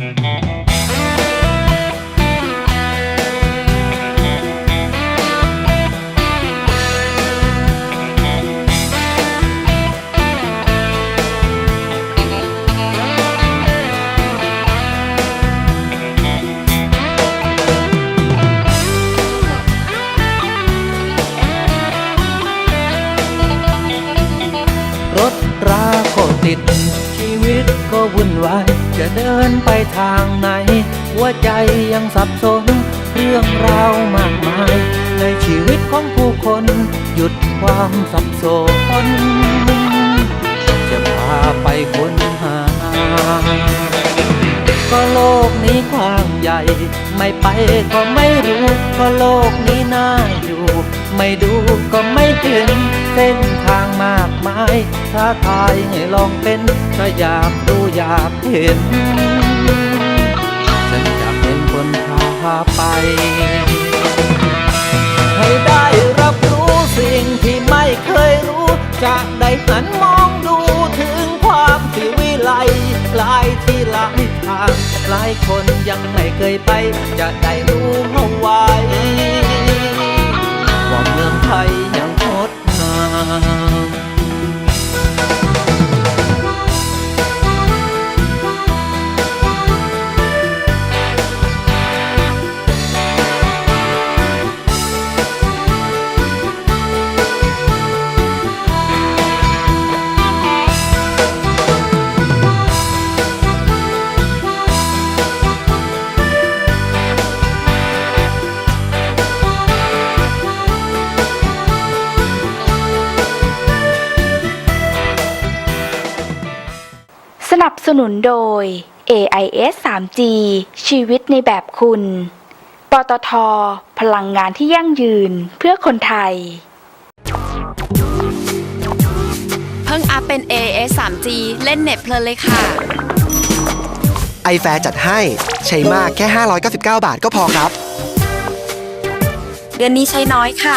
ร ไม่ไปก็ไม่รู้ก็โลกนี้น่าอยู่ ไม่ดูก็ไม่ถึง เส้นทางมากมายท้าทายให้ลองเป็นถ้าอยากรู้อยากเห็น ฉันจะเป็นคนพาไป ให้ได้รับรู้สิ่งที่ไม่เคยรู้ จะได้หันมองดูถึงความที่วิไล หลายที่หลายทางหลายคนยังไม่เคยไป จะได้รู้เอาไว้ว่าเมืองไทยยังงดงาม สนับสนุนโดย AIS 3G ชีวิตในแบบคุณ ปตท พลังงานที่ยั่งยืนเพื่อคนไทย เพิ่งอัพเป็น AS 3G เล่นเน็ตเพลินเลยค่ะ ไอแฟร์จัดให้ใช้มากแค่ 599 บาทก็พอครับ เดือนนี้ใช้น้อยค่ะ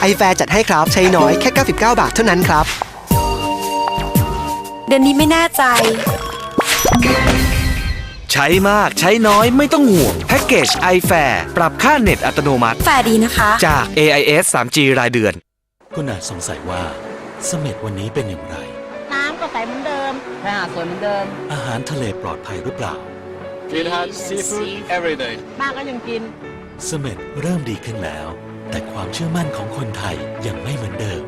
ไอแฟร์จัดให้ครับใช้น้อยแค่ 99 บาทเท่านั้นครับ เดือนนี้ไม่แน่ใจ ใช้มากใช้น้อยไม่ต้องห่วงแพ็กเกจ iFair ปรับค่าเน็ตอัตโนมัติ แฟร์ดีนะคะ จาก AIS 3G รายเดือน คุณอาจสงสัยว่าเสม็ดวันนี้เป็นอย่างไร น้ำก็ใสเหมือนเดิมชายหาดสวยเหมือนเดิม อาหารทะเลปลอดภัยหรือเปล่า We'll have seafood every day. บ้านก็ยังกิน เสม็ดเริ่มดีขึ้นแล้ว แต่ความเชื่อมั่นของคนไทยยังไม่เหมือนเดิม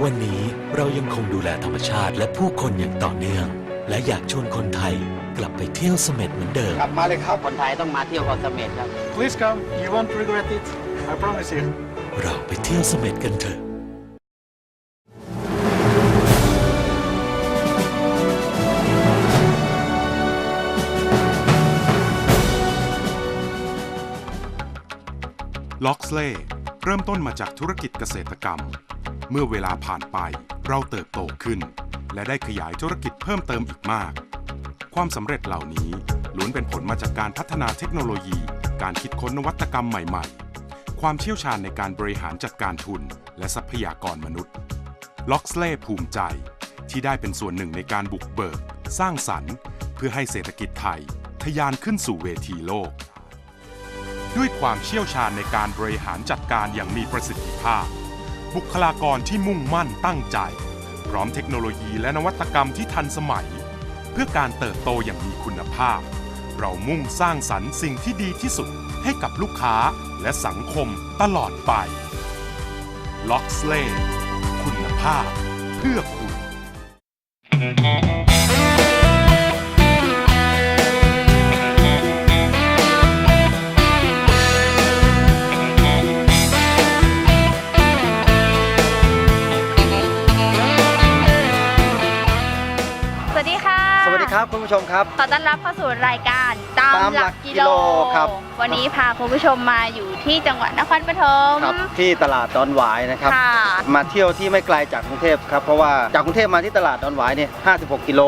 วันนี้เรายังคงดูแลธรรมชาติและผู้คนอย่างต่อเนื่อง และอยากชวนคนไทยกลับไปเที่ยวเสม็ดเหมือนเดิม กลับมาเลยครับ คนไทยต้องมาเที่ยวเกาะเสม็ดครับ Please come. You won't regret it. I promise you. เราไปเที่ยวเสม็ดกันเถอะล็อกสเล่เริ่มต้นมาจากธุรกิจเกษตรกรรม เมื่อเวลาผ่านไปเราเติบโตขึ้น และได้ขยายธุรกิจเพิ่มเติมอีกมาก ความสำเร็จเหล่านี้ล้วนเป็นผลมาจากการพัฒนาเทคโนโลยี การคิดค้นนวัตกรรมใหม่ๆ ความเชี่ยวชาญในการบริหารจัดการทุน และทรัพยากรมนุษย์ล็อกสเล่ภูมิใจ ที่ได้เป็นส่วนหนึ่งในการบุกเบิก สร้างสรรค์ เพื่อให้เศรษฐกิจไทย ทะยานขึ้นสู่เวทีโลก ด้วยความเชี่ยวชาญในการบริหารจัดการอย่างมีประสิทธิภาพ บุคลากรที่มุ่งมั่นตั้งใจ พร้อมเทคโนโลยีและนวัตกรรมที่ทันสมัย เพื่อการเติบโตอย่างมีคุณภาพ เรามุ่งสร้างสรรค์สิ่งที่ดีที่สุดให้กับลูกค้าและสังคมตลอดไปล็อกสเลคุณภาพ เพื่อคุณ ชมครับ ขอต้อนรับเข้าสู่รายการตามตามหหลัลักกกิกิโลโลครับ วันนี้พาคุณผู้ชมมาอยู่ที่จังหวัดนครปฐมครับที่ตลาดดอนหวายนะครับ ค่ะ มาเที่ยวที่ไม่ไกลจากกรุงเทพครับเพราะว่าจากกรุงเทพมาที่ตลาดดอนหวายเนี่ย56 กิโล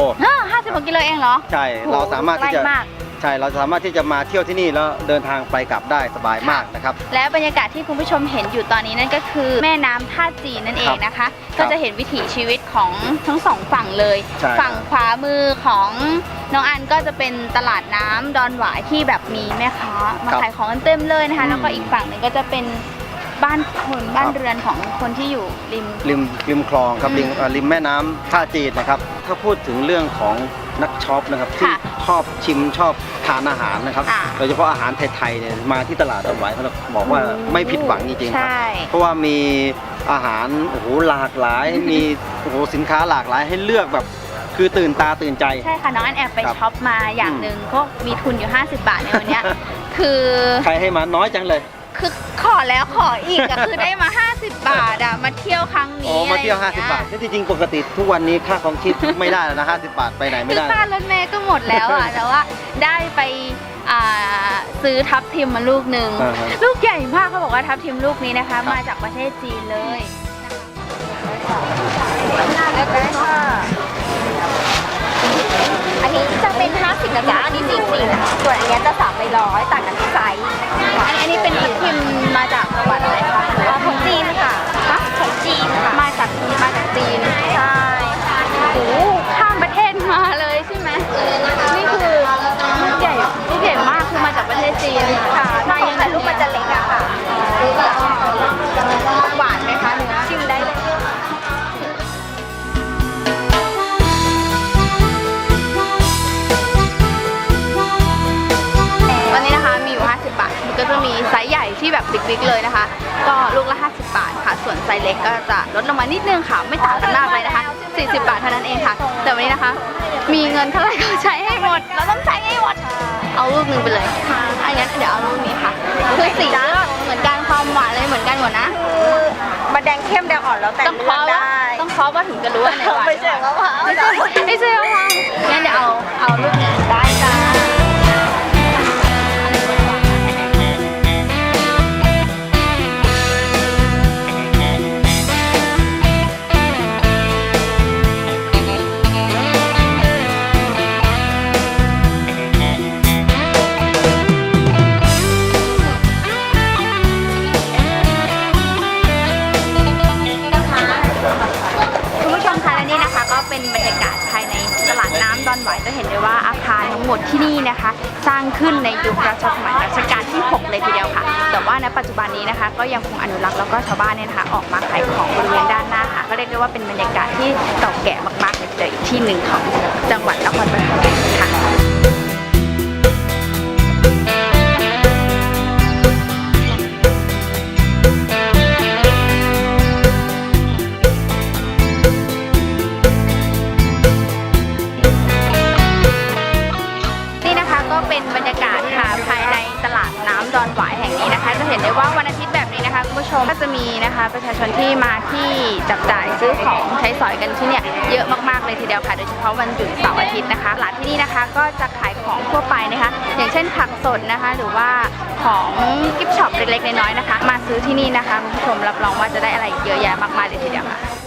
ห้าสิบกว่ากิโลเองเหรอใช่ เราสามารถที่จะใกล้มากใช่เราสามารถที่จะมาเที่ยวที่นี่แล้วเดินทางไปกลับได้สบายมากนะครับ และบรรยากาศที่คุณผู้ชมเห็นอยู่ตอนนี้นั่นก็คือแม่น้ำท่าจีนนั่นเองนะคะ ก็จะเห็นวิถีชีวิตของทั้งสองฝั่งเลย ใช่ฝั่งขวามือของน้องอันก็จะเป็นตลาดน้ำดอนหวายที่แบบมีแม่ค้ามาขายของกันเต็มเลยนะคะ แล้วก็อีกฝั่งหนึ่งก็จะเป็นบ้านคนบ้านเรือนของคนที่อยู่ริม ริมริมคลองครับอืมริมเอ่อริมแม่น้ำท่าจีนนะครับ ถ้าพูดถึงเรื่องของ นักช็อปนะครับที่ค่ะชอบชิมชอบทานอาหารนะครับอ่าโดยเฉพาะอาหารไทยๆเนี่ยมาที่ตลาดดอนหวายเขาบอกว่าไม่ผิดหวังจริงๆครับ ใช่ เพราะว่ามีอาหารโอ้โหหลากหลาย มีโอ้โหสินค้าหลากหลายให้เลือกแบบ คือตื่นตาตื่นใจ ใช่ค่ะ น้องอันแอบไปครับช็อปมาอย่างอืมหนึ่งก็มีทุนอยู่ 50 บาทในวันเนี้ย คือ ใครให้มาน้อยจังเลยคือ ขอแล้วขออีกอะคือได้มา 50 บาทอะมาเที่ยวครั้งอ๋อนี้มาเที่ยวอะไรอง50งี้บาทนี่จริงๆปกติทุกวันนี้ค่าของชีพไม่ได้แล้วนะ 50 บาทไปไหนคืไม่อได้ ค่ารถเมย์ก็หมดแล้วอะแต่ว่าได้ไปอ่าซื้อทับทิมมาลูกหนึ่งอ่าฮะ ลูกใหญ่มากเขาบอกว่าทับทิมลูกนี้นะคะ มาจากประเทศจีนเลยอันนี้จะ เป็น50นะจ๊ะอันนี้44นะคะส่วนอันนี้จะ3ไปร้อยต่างกันที่ไซส์อันนี้เป็นทับทิมมาจากจังหวัดอะไรคะของจีนค่ะของจีนค่ะมาจากมาจากจีนใช่โอ้โหข้ามประเทศมาเลยใช่ไหมนี่คือลูกใหญ่ลูกใหญ่มากคือมาจากประเทศจีนค่ะมายังไงลูกมันจะเล็กอะ ที่แบบบิ๊กๆเลยนะคะ ก็ลูกละ 50 บาทค่ะ ส่วนไซส์เล็กก็จะลดลงมานิดนึงค่ะ ไม่ต่างกันมากเลยนะคะ 40 บาทเท่านั้นเองค่ะ แต่วันนี้นะคะ มีเงินเท่าไหร่ก็ใช้ให้หมด เราต้องใช้ให้หมด เอาลูกหนึ่งไปเลยค่ะอันงั้นเดี๋ยวเอาลูกนี้ค่ะ คือสีเหมือนกันความหวานเลยเหมือนกันหมดนะมาแดงเข้มแดงอ่อนแล้วแต่ต้องเลืเคาะอกว่าได้ต้องเคาะว่าถึงจะรู้ว่าไหนหวานไม่ใช่มะพร้าวไม่ใช่ไม่ใช่มะพร้าวงั้นเดี๋ยวเอาเอาลูกหนึ่งได้ อนหวจะเห็นได้ว่าอาคารทั้งหมดที่นี่นะคะ สร้างขึ้นในยุครัชสมัยรัชกาลที่ 6 เลยทีเดียวค่ะ แต่ว่าณปัจจุบันนี้นะคะ ก็ยังคงอนุรักษ์แล้วก็ชาวบ้านเนี่ยนะคะออกมาขายของบริเวณด้านหน้าค่ะ ก็เรียกได้ว่าเป็นบรรยากาศที่เก่าแก่มากๆเลยทีเดียวอีกที่หนึ่งของจังหวัดนครปฐมค่ะ ก็จะมีนะคะประชาชนที่มาที่จับจ่ายซื้อของใช้สอยกันที่เนี่ยเยอะมากๆเลยทีเดียวค่ะ โดยเฉพาะวันหยุดเสาร์อาทิตย์นะคะตลานที่นี่นะคะก็จะขายของทั่วไปนะคะ อย่างเช่นผักสดนะคะ หรือว่าของกิฟช็อปเล็กๆน้อยๆนะคะ มาซื้อที่นี่นะคะคุณผู้ชมรับรองว่าจะได้อะไรเยอะแยะมากมายเลยทีเดียวค่ะ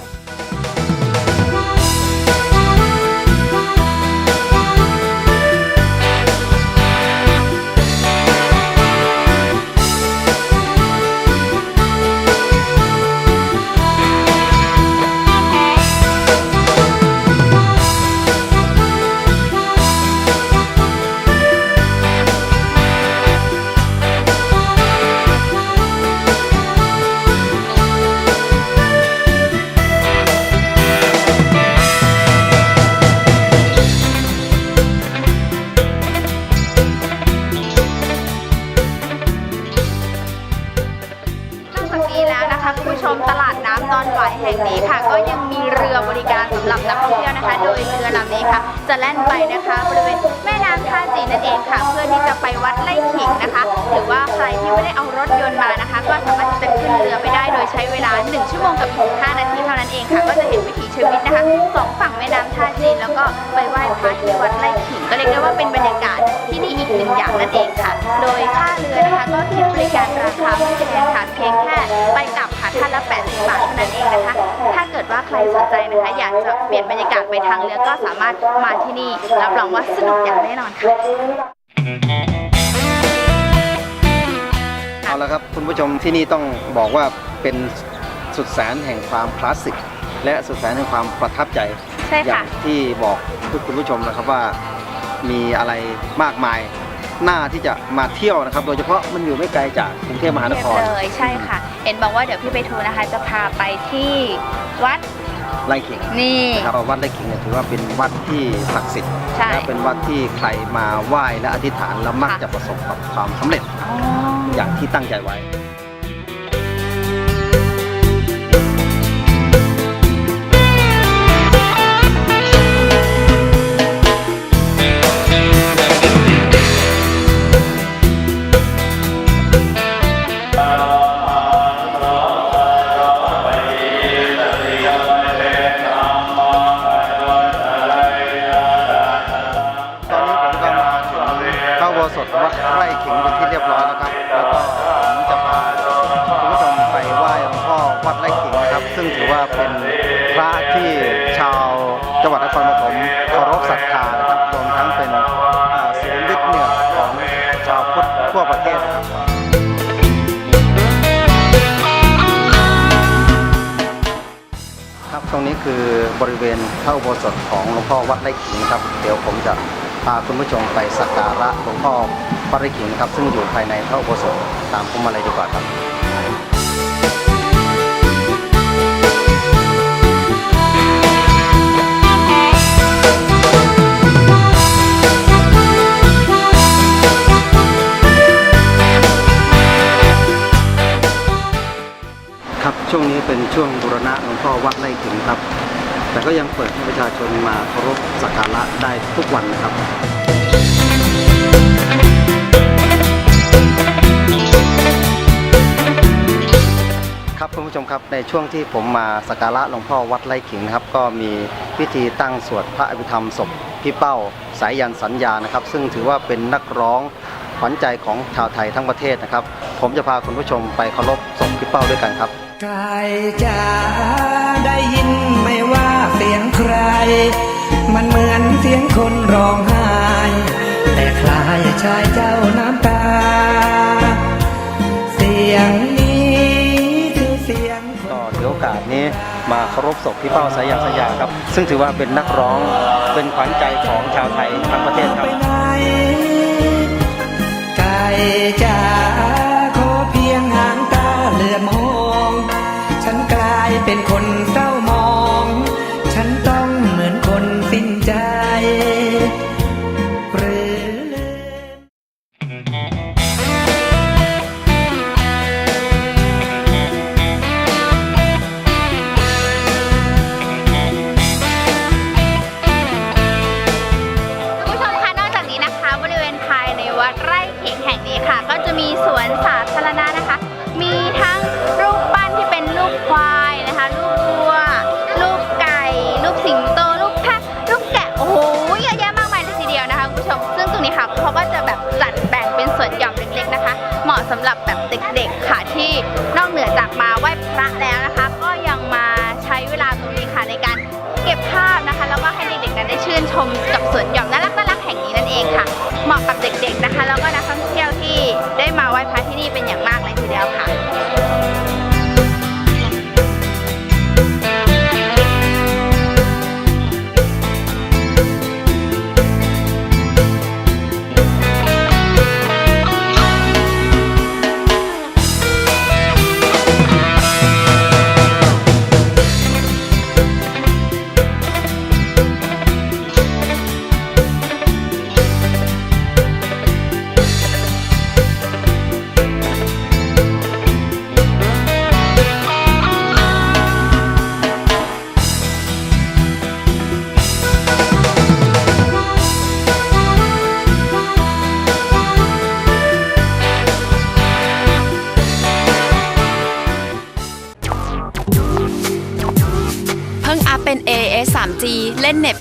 ที่ยวนเรือลำนี้ค่ะ จะแล่นไปนะคะ บริเวณแม่น้ำท่าจีนนั่นเองค่ะ เพื่อที่จะไปวัดไร่ขิงนะคะ หรือว่าใครที่ไม่ได้เอารถยนต์มานะคะ ก็สามารถจะขึ้นเรือไปได้โดยใช้เวลา 1 ชั่วโมงกับอีก5นาทีเท่านั้นเองค่ะ ก็จะเห็นวิถีชีวิตนะคะสองฝั่งแม่น้ำท่าจีนแล้วก็ไปไหว้พระที่วัดไร่ขิง ก็เรียกได้ว่าเป็นบรรยากาศที่นี่อีกหนึ่งอย่างนั่นเองค่ะ โดยค่าเรือนะคะก็คิดบริการราคาไม่แพงค่ะเพียงแค่ไปกลับค่ะท่านละ 80 บาทเท่านั้นเองนะคะ ถ้าเกิดว่าใครสนใจนะคะ อยากจะเปลี่ยนบรรยากาศไปทางเรือก็สามารถมาที่นี่ รับรองว่าสนุกอย่างแน่นอนค่ะเอาละครับคุณผู้ชมที่นี่ต้องบอกว่าเป็นสุดแสนแห่งความคลาสสิกและสุดแสนแห่งความประทับใจใช่อย่าค่ะงที่บอกทุกคุณผู้ชมนะครับว่ามีอะไรมากมายน่าที่จะมาเที่ยวนะครับ โดยเฉพาะมันอยู่ไม่ไกลจากกรุงเทพมหานครเลยใช่ค่ะ เห็นบอกว่าเดี๋ยวพี่ไปทูนะคะ จะพาไปที่วัด ไร่ขิงนี่ นะครับวัดไร่ขิงเนี่ยถือว่าเป็นวัดที่ศักดิ์สิทธิ์ใช่และเป็นวัดที่ใครมาไหว้และอธิษฐานแล้วมักค่ะ จะประสบกับความสำเร็จอ๋อ อย่างที่ตั้งใจไว้ รับตรงนี้คือบริเวณพระอุโบสถของหลวงพ่อวัดไร่ขิงครับ เดี๋ยวผมจะพาคุณผู้ชมไปสักการะหลวงพ่อวัดไร่ขิงครับ ซึ่งอยู่ภายในพระอุโบสถตามผมมาเลยดีกว่าครับ ช่วงนี้เป็นช่วงบูรณะหลวงพ่อวัดไร่ขิงครับ แต่ก็ยังเปิดให้ประชาชนมาเคารพสักการะได้ทุกวันนะครับครับคุณผู้ชมครับในช่วงที่ผมมาสักการะหลวงพ่อวัดไร่ขิงนะครับ ก็มีพิธีตั้งสวดพระอภิธรรมศพพี่เป้าสายยันสัญญานะครับ ซึ่งถือว่าเป็นนักร้องขวัญใจของชาวไทยทั้งประเทศนะครับ ผมจะพาคุณผู้ชมไปเคารพศพพี่เป้าด้วยกันครับ กายจ๋าได้ยินไหม่ว่าเสียงใคร มันเหมือนเสียงคนร้องไห้ แต่คล้ายชายเจ้าน้ำตา เสียงนี้คือเสียงคน ก็ถือโอกาสนี้มาเคารพศพพี่เป้าสายันสยามครับ ซึ่งถือว่าเป็นนักร้องเป็นขวัญใจของชาวไทยทั้งประเทศครับไปไหนไก่จ๋าขอ เป็นคนเศร้า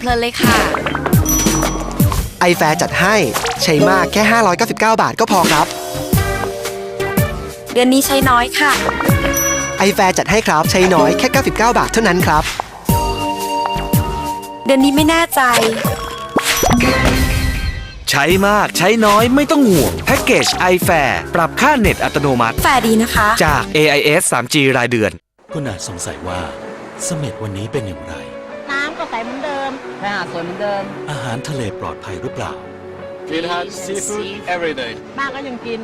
ล่นเน็ตเพลินเลยค่ะ ไอแฟร์จัดให้ใช้มากแค่ 599 บาทก็พอครับ เดือนนี้ใช้น้อยค่ะ ไอแฟร์จัดให้ครับใช้น้อยแค่ 99 บาทเท่านั้นครับ เดือนนี้ไม่แน่ใจใช้ช้มากใช้น้อยไม่ต้องห่วงแพ็กเกจ iFair ปรับค่าเน็ตอัตโนมัติ แฟร์ดีนะคะ จาก AIS 3G รายเดือน คุณอาจสงสัยว่าเสม็ดวันนี้เป็นอย่างไร น้ำก็ใสเหมือนเดิ มชายหาดสวยเหมือนเดิม อาหารทะเลปลอดภัยหรือเปล่า We had seafood every day. บ้านก็ยังกิน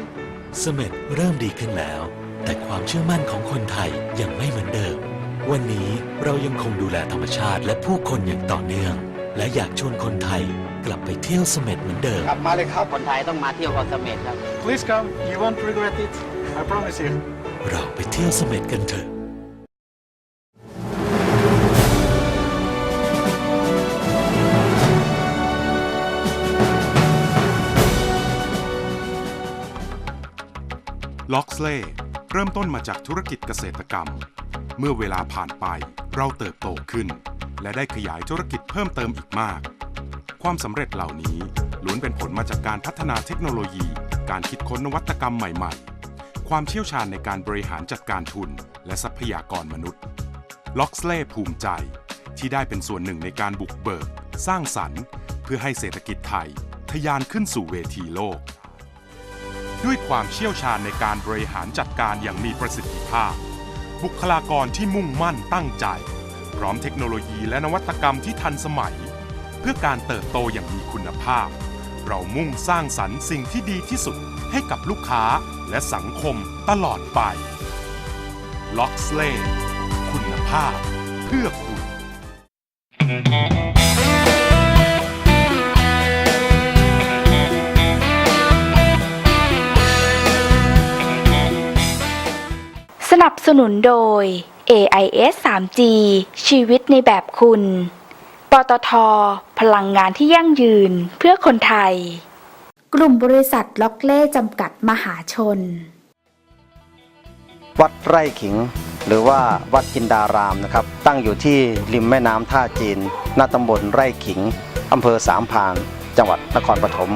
เสม็ดเริ่มดีขึ้นแล้ว แต่ความเชื่อมั่นของคนไทยยังไม่เหมือนเดิม วันนี้เรายังคงดูแลธรรมชาติและผู้คนอย่างต่อเนื่อง และอยากชวนคนไทยกลับไปเที่ยวเสม็ดเหมือนเดิม กลับมาเลยครับ คนไทยต้องมาเที่ยวเกาะเสม็ดครับ Please come. You won't regret it. I promise you. เราไปเที่ยวเสม็ดกันเถอะ ล็อกสเล่เริ่มต้นมาจากธุรกิจเกษตรกรรม เมื่อเวลาผ่านไปเราเติบโตขึ้น และได้ขยายธุรกิจเพิ่มเติมอีกมาก ความสำเร็จเหล่านี้ล้วนเป็นผลมาจากการพัฒนาเทคโนโลยี การคิดค้นนวัตกรรมใหม่ๆ ความเชี่ยวชาญในการบริหารจัดการทุน และทรัพยากรมนุษย์ ล็อกสเล่ภูมิใจ ที่ได้เป็นส่วนหนึ่งในการบุกเบิก สร้างสรรค์ เพื่อให้เศรษฐกิจไทย ทะยานขึ้นสู่เวทีโลก ด้วยความเชี่ยวชาญในการบริหารจัดการอย่างมีประสิทธิภาพ บุคลากรที่มุ่งมั่นตั้งใจ พร้อมเทคโนโลยีและนวัตกรรมที่ทันสมัย เพื่อการเติบโตอย่างมีคุณภาพ เรามุ่งสร้างสรรค์สิ่งที่ดีที่สุดให้กับลูกค้าและสังคมตลอดไปล็อกสเลคุณภาพ เพื่อคุณ สนับสนุนโดย AIS 3G ชีวิตในแบบคุณ ปตท พลังงานที่ยั่งยืนเพื่อคนไทย กลุ่มบริษัทล็อกเล่จำกัดมหาชน วัดไร่ขิง หรือว่าวัดจินดารามนะครับ ตั้งอยู่ที่ริมแม่น้ำท่าจีน หน้าตำบลไร่ขิงอำเภอสามพราน จังหวัดนครปฐม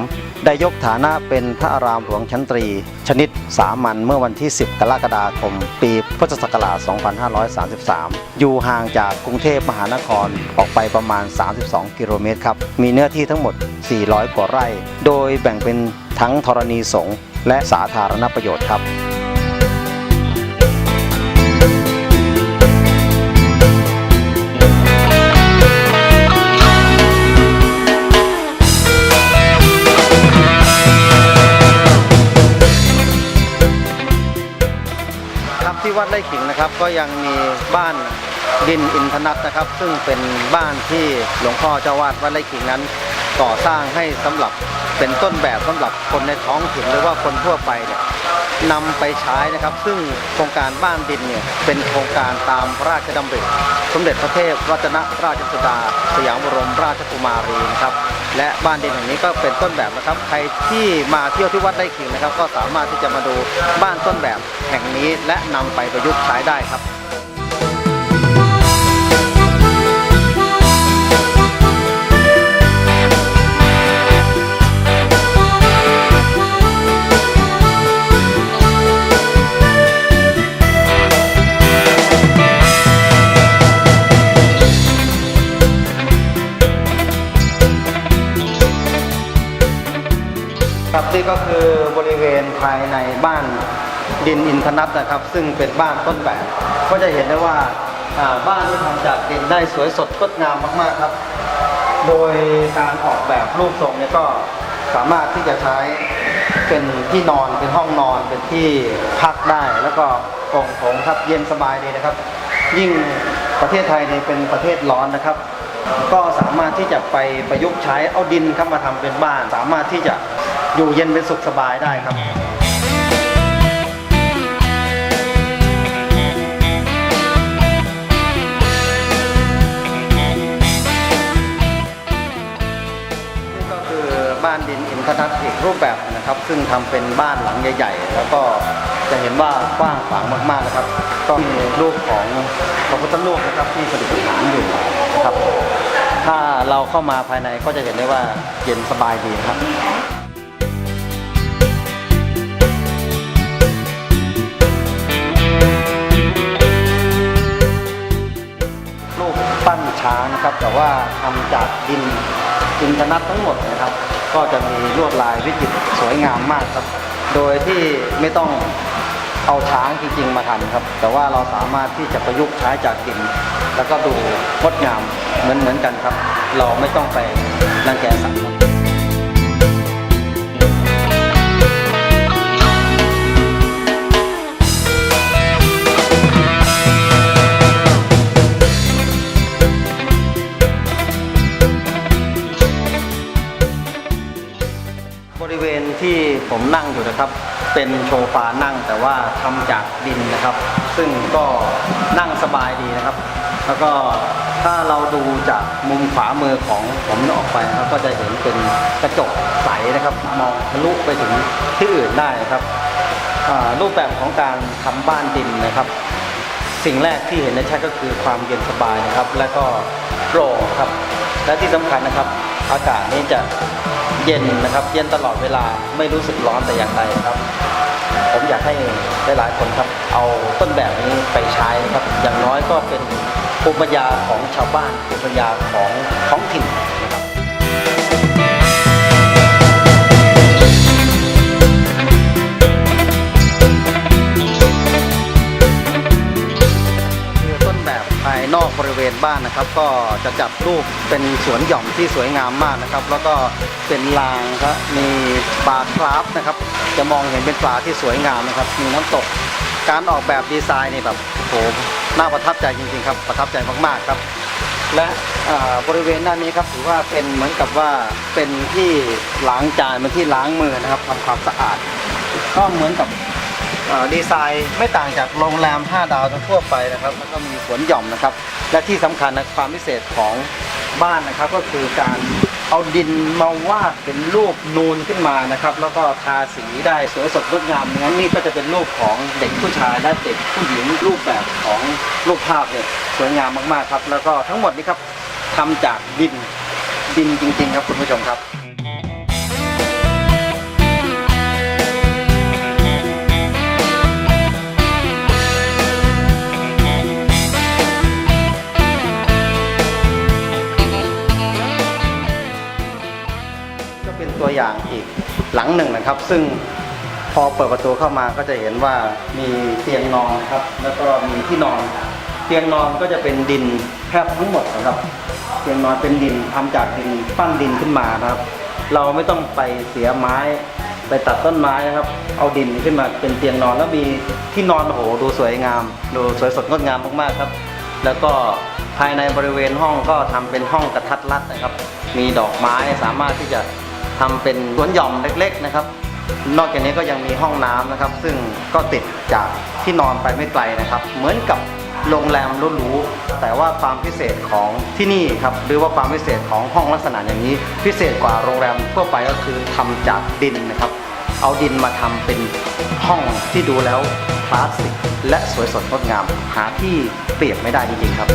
ได้ยกฐานะเป็นพระอารามหลวงชั้นตรี ชนิดสามัญเมื่อวันที่ 10 กรกฎาคม ปีพุทธศักราช 2533 อยู่ห่างจากกรุงเทพมหานครออกไปประมาณ 32 กิโลเมตรครับ มีเนื้อที่ทั้งหมด 400 กว่าไร่ โดยแบ่งเป็นทั้งธรณีสงฆ์และสาธารณประโยชน์ครับ วัดไร่ขิงนะครับ ก็ยังมีบ้านดินอินทนัทนะครับ ซึ่งเป็นบ้านที่หลวงพ่อเจ้าวาดวัดไร่ขิงนั้น ก่อสร้างให้สำหรับเป็นต้นแบบสำหรับคนในท้องถิ่นหรือว่าคนทั่วไปเนี่ยนำไปใช้นะครับ ซึ่งโครงการบ้านดินเนี่ยเป็นโครงการตามพระราชดำริสมเด็จพระเทพรัตนราชสุดา สยามบรมราชกุมารีนะครับ และบ้านดินแห่งนี้ก็เป็นต้นแบบนะครับ ใครที่มาเที่ยวที่วัดไร่ขิงนะครับ ก็สามารถที่จะมาดูบ้านต้นแบบแห่งนี้และนำไปประยุกต์ใช้ได้ครับ นี่ก็คือบริเวณภายในบ้านดินอินทนัทนะครับ ซึ่งเป็นบ้านต้นแบบ ก็จะเห็นได้ว่าบ้านที่ทำจากดินได้สวยสดงดงามมาก ๆครับ โดยการออกแบบรูปทรงเนี่ยก็สามารถที่จะใช้เป็นที่นอนเป็นห้องนอนเป็นที่พักได้ แล้วก็โปร่งโถงครับเย็นสบายดีนะครับ ยิ่งประเทศไทยเนี่ยเป็นประเทศร้อนนะครับ ก็สามารถที่จะไปประยุกต์ใช้เอาดินเข้ามาทำเป็นบ้าน สามารถที่จะ อยู่เย็นเป็นสุขสบายได้ครับนี่ก็คือบ้านดินอินทนัทอีกรูปแบบนะครับ ซึ่งทำเป็นบ้านหลังใหญ่ ๆ แล้วก็จะเห็นว่ากว้างขวางมากๆนะครับ ก็มีรูปของพระพุทธรูปนะครับที่ประดิษฐานอยู่นะครับ ถ้าเราเข้ามาภายในก็จะเห็นได้ว่าเย็นสบายดีครับานะครับ แต่ว่าทำจากดินดินชนัดทั้งหมดนะครับก็ก็จะมีลวดลายวิจิตรสวยงามมากครับ โดยที่ไม่ต้องเอาช้างจริงๆมาทำครับ แต่ว่าเราสามารถที่จะประยุกต์ใช้จากดิน แล้วก็ดูงดงามเหมือนเหมือนกันครับ เราไม่ต้องไปรังแกสัตว์ บริเวณที่ผมนั่งอยู่นะครับ เป็นโชฟานั่งแต่ว่าทำจากดินนะครับ ซึ่งก็นั่งสบายดีนะครับ แล้วก็ถ้าเราดูจากมุมขวามือของผมออกไปนะครับก็จะเห็นเป็นกระจกใสนะครับมองทะลุไปถึงที่อื่นได้นะครับรูปแบบของการทำบ้านดินนะครับ สิ่งแรกที่เห็นได้ชัดก็คือความเย็นสบายนะครับ และก็โปร่งครับและที่สำคัญนะครับ อากาศนี้จะ เย็นนะครับ เย็นตลอดเวลาไม่รู้สึกร้อนแต่อย่างใดครับ ผมอยากให้หลายๆคนครับเอาต้นแบบนี้ไปใช้นะครับ อย่างน้อยก็เป็นภูมิปัญญาของชาวบ้านภูมิปัญญาของท้องถิ่น บริเวณบ้านนะครับ ก็จะจัดรูปเป็นสวนหย่อมที่สวยงามมากนะครับ แล้วก็เป็นรางครับมีปลาคราฟนะครับ จะมองเห็นเป็นปลาที่สวยงามนะครับ มีน้ำตก การออกแบบดีไซน์นี่แบบโอ้โหน่าประทับใจจริงๆครับ ประทับใจมากๆครับ และบริเวณด้านนี้ครับถือว่าเป็นเหมือนกับว่าเป็นที่ล้างจานเป็นที่ล้างมือนะครับทำความสะอาด ก็เหมือนกับ ดีไซน์ไม่ต่างจากโรงแรม 5 ดาวทั่วไปนะครับ แล้วก็มีสวนหย่อมนะครับ และที่สำคัญนะความพิเศษของบ้านนะครับ ก็คือการเอาดินมาวาดเป็นรูปนูนขึ้นมานะครับ แล้วก็ทาสีได้สวยสดงดงามงั้นนี่ก็จะเป็นรูปของเด็กผู้ชายและเด็กผู้หญิงรูปแบบของรูปภาพเนี่ยสวยงามมากๆครับ แล้วก็ทั้งหมดนี้ครับทำจากดินดินจริง ๆ ครับคุณผู้ชมครับ หลังหนึ่งนะครับ ซึ่งพอเปิดประตูเข้ามาก็จะเห็นว่ามีเตียงนอนครับ แล้วก็มีที่นอน เตียงนอนก็จะเป็นดินแทบทั้งหมดนะครับ เตียงนอนเป็นดินทำจากดินปั้นดินขึ้นมานะครับ เราไม่ต้องไปเสียไม้ไปตัดต้นไม้นะครับ เอาดินขึ้นมาเป็นเตียงนอนแล้วมีที่นอนโอ้โหดูสวยงาม ดูสวยสดงดงามมากๆครับ แล้วก็ภายในบริเวณห้องก็ทำเป็นห้องกระทัดรัดนะครับ มีดอกไม้สามารถที่จะ ทำเป็นสวนหย่อมเล็กๆนะครับ นอกจากนี้ก็ยังมีห้องน้ำนะครับ ซึ่งก็ติดจากที่นอนไปไม่ไกลนะครับ เหมือนกับโรงแรมหรูๆแต่ว่าความพิเศษของที่นี่ครับหรือว่าความพิเศษของห้องลักษณะอย่างนี้ พิเศษกว่าโรงแรมทั่วไปก็คือทำจากดินนะครับ เอาดินมาทำเป็นห้องที่ดูแล้วคลาสสิกและสวยสดงดงาม หาที่เปรียบไม่ได้จริงๆครับ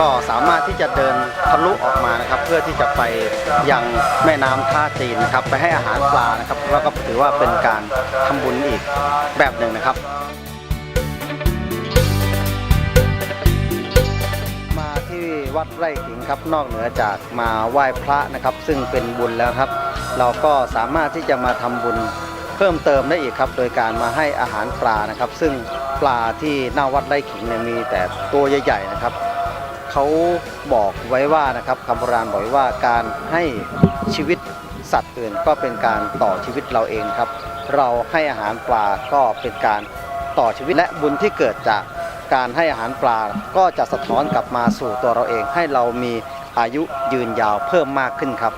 ก็สามารถที่จะเดินทะลุออกมานะครับ เพื่อที่จะไปยังแม่น้ำท่าจีนนะครับ ไปให้อาหารปลานะครับแล้วก็ถือว่าเป็นการทำบุญอีกแบบหนึ่งนะครับ มาที่วัดไร่ขิงครับนอกเหนือจากมาไหว้พระนะครับ ซึ่งเป็นบุญแล้วครับ เราก็สามารถที่จะมาทำบุญเพิ่มเติมได้อีกครับ โดยการมาให้อาหารปลานะครับ ซึ่งปลาที่หน้าวัดไร่ขิงเนี่ยมีแต่ตัวใหญ่ๆนะครับ เขาบอกไว้ว่านะครับคำโบราณบอกไว้ว่าการให้ชีวิตสัตว์อื่นก็เป็นการต่อชีวิตเราเองครับ เราให้อาหารปลาก็เป็นการต่อชีวิตและบุญที่เกิดจากการให้อาหารปลาก็จะสะท้อนกลับมาสู่ตัวเราเอง ให้เรามีอายุยืนยาวเพิ่มมากขึ้นครับ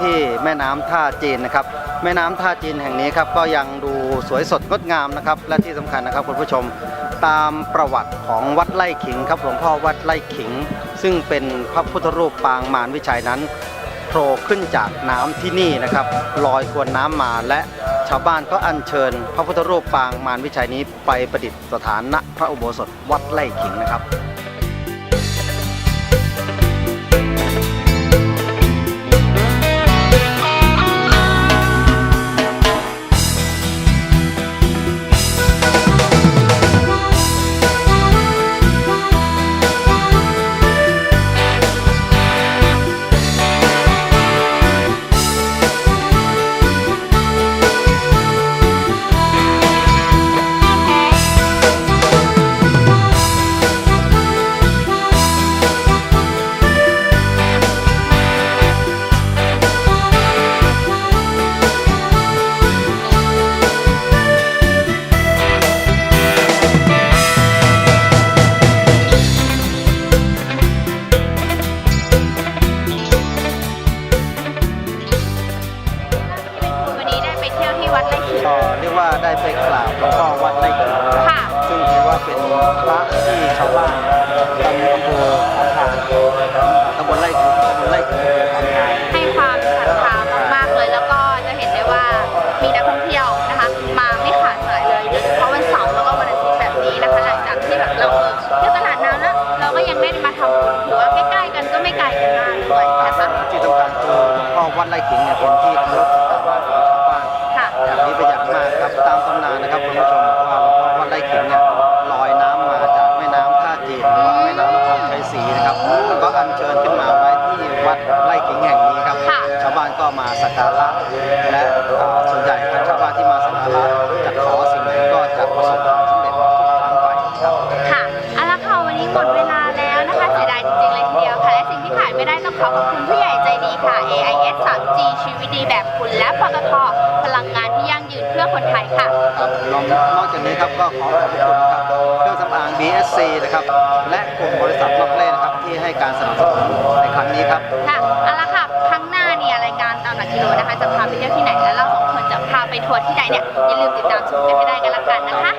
ที่แม่น้ำท่าจีนนะครับ แม่น้ำท่าจีนแห่งนี้ครับก็ยังดูสวยสดงดงามนะครับ และที่สำคัญนะครับคุณผู้ชมตามประวัติของวัดไร่ขิงครับหลวงพ่อวัดไร่ขิง ซึ่งเป็นพระพุทธรูปปางมารวิชัยนั้นโผล่ขึ้นจากน้ำที่นี่นะครับลอยกวนน้ำมาและชาวบ้านก็อัญเชิญ พระพุทธรูปปางมารวิชัยนี้ไปประดิษฐานณพระอุโบสถวัดไร่ขิงนะครับ ครับนอกนอกจากนี้ครับก็ขอขอบคุณครับเครื่องสำอาง BSC นะครับและกลุ่มบริษัทล็อกเล่นะครับที่ให้การสนับสนุนในครั้งนี้ครับค่ะเอาละค่ะครั้งหน้าเนี่ยรายการตามหลักกิโลนะคะ จะพาไปเที่ยวที่ไหนและเราสองคนจะพาไปทัวร์ที่ใดเนี่ยอย่าลืมติดตามชมกันให้ได้กันละกันนะคะ